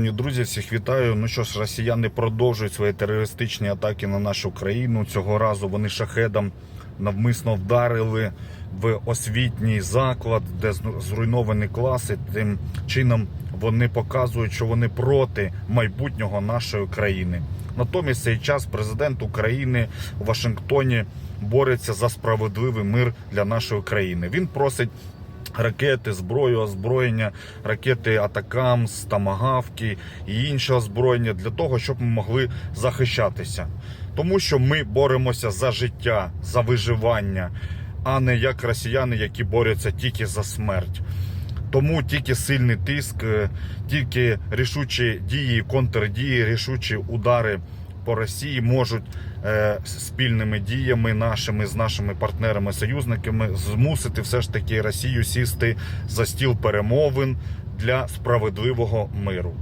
Шановні Друзі, всіх вітаю. Ну що ж, росіяни продовжують свої терористичні атаки на нашу країну. Цього разу вони шахедом навмисно вдарили в освітній заклад, де зруйновані класи. Тим чином вони показують, що вони проти майбутнього нашої країни. Натомість цей час президент України у Вашингтоні бореться за справедливий мир для нашої країни. Він просить ракети, зброю, озброєння, ракети Атакамс, Тамагавки і інше озброєння для того, щоб ми могли захищатися. Тому що ми боремося за життя, за виживання, а не як росіяни, які борються тільки за смерть. Тому тільки сильний тиск, е, тільки рішучі дії, контрдії, рішучі удари по Росії можуть е, спільними діями нашими з нашими партнерами, союзниками змусити все ж таки Росію сісти за стіл перемовин для справедливого миру.